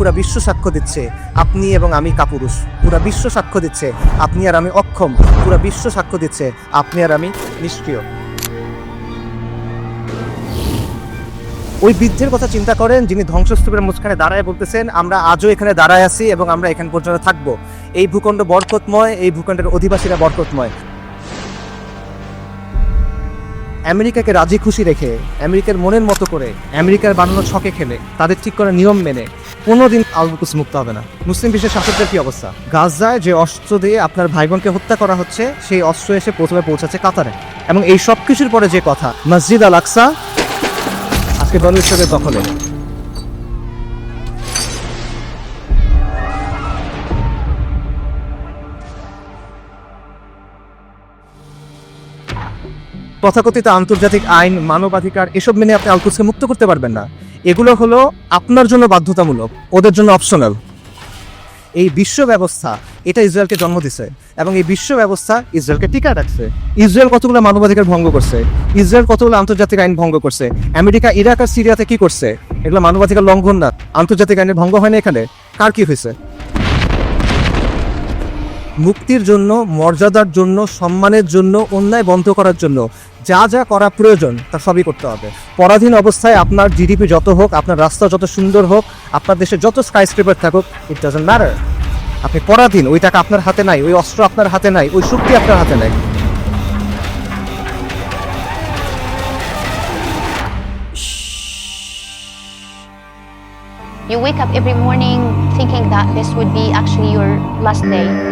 পুরা বিশ্ব সাক্ষ্য দিচ্ছে, আপনি এবং আমি কাপুরুষ। পুরা বিশ্ব সাক্ষ্য দিচ্ছে, আপনি আর আমি অক্ষম। পুরা বিশ্ব সাক্ষ্য দিচ্ছে, আপনি আর আমি নিষ্ক্রিয়। ওই বৃদ্ধের কথা চিন্তা করেন, যিনি ধ্বংসস্তূপের মুখখানে দাঁড়ায় বলতেছেন, আমরা আজও এখানে দাঁড়ায় আছি এবং আমরা এখান পর্যন্ত থাকব। এই ভূখণ্ড বরকতময়, এই ভূখণ্ডের অধিবাসীরা বরকতময়। আমেরিকাকে রাজি খুশি রেখে, আমেরিকার মনের মতো করে, আমেরিকার বানানো ছকে খেলে, তাদের ঠিক করা নিয়ম মেনে কোনোদিন আলবুকুস মুক্ত হবে না। মুসলিম বিশ্বের শাসকদের কি অবস্থা? গাজায় যে অস্ত্র দিয়ে আপনার ভাই বোনকে হত্যা করা হচ্ছে, সেই অস্ত্র এসে প্রথমে পৌঁছাচ্ছে কাতারে। এবং এই সব কিছুর পরে যে কথা, মসজিদ আল আকসা আজকে বনু ইসরায়েলের দখলে। তথাকথিত আন্তর্জাতিক আইন, মানবাধিকার, এসব মেনে আপনি আলকুসকে মুক্ত করতে পারবেন না। এগুলো হলো আপনার জন্য বাধ্যতামূলক, ওদের জন্য অপশনাল। এই বিশ্ব ব্যবস্থা, এটা ইসরায়েলকে জন্ম দিছে এবং এই বিশ্ব ব্যবস্থা ইসরায়েলকে টিকা রাখছে। ইসরায়েল কতগুলো মানবাধিকার ভঙ্গ করছে? ইসরায়েল কতগুলো আন্তর্জাতিক আইন ভঙ্গ করছে? আমেরিকা, ইরাক আর সিরিয়াতে কি করছে? এগুলো মানবাধিকার লঙ্ঘন না, আন্তর্জাতিক আইনের ভঙ্গ হয় না এখানে। কার কি হয়েছে? মুক্তির জন্য, মর্যাদার জন্য, সম্মানের জন্য, অন্যায় বন্ধ করার জন্য যা যা করা প্রয়োজন তা সবই করতে হবে। পরাধীন অবস্থায় আপনার জিডিপি যত হোক, আপনার রাস্তা যত সুন্দর হোক, আপনার দেশে যত স্কাই স্ক্রিপার থাকুক ইট ডাজন্ট ম্যাটার আপনি পরাধীন, ওই টাকা আপনার হাতে নাই, ওই অস্ত্র আপনার হাতে নাই, ওই শক্তি আপনার হাতে নাই। You wake up every morning thinking that this would be actually your last day.